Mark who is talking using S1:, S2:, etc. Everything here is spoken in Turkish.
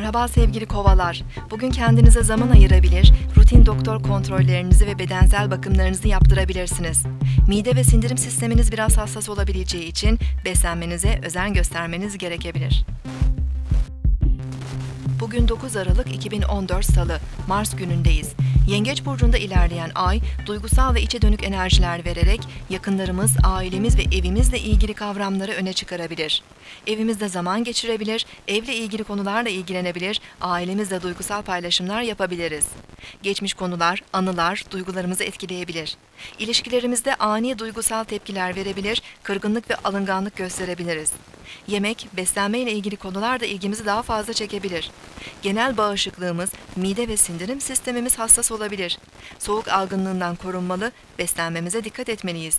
S1: Merhaba sevgili kovalar. Bugün kendinize zaman ayırabilir, rutin doktor kontrollerinizi ve bedensel bakımlarınızı yaptırabilirsiniz. Mide ve sindirim sisteminiz biraz hassas olabileceği için beslenmenize özen göstermeniz gerekebilir. Bugün 9 Aralık 2014 Salı, Mars günündeyiz. Yengeç burcunda ilerleyen ay, duygusal ve içe dönük enerjiler vererek yakınlarımız, ailemiz ve evimizle ilgili kavramları öne çıkarabilir. Evimizde zaman geçirebilir, evle ilgili konularla ilgilenebilir, ailemizle duygusal paylaşımlar yapabiliriz. Geçmiş konular, anılar duygularımızı etkileyebilir. İlişkilerimizde ani duygusal tepkiler verebilir, kırgınlık ve alınganlık gösterebiliriz. Yemek, beslenme ile ilgili konular da ilgimizi daha fazla çekebilir. Genel bağışıklığımız, mide ve sindirim sistemimiz hassas olabilir. Soğuk algınlığından korunmalı, beslenmemize dikkat etmeliyiz.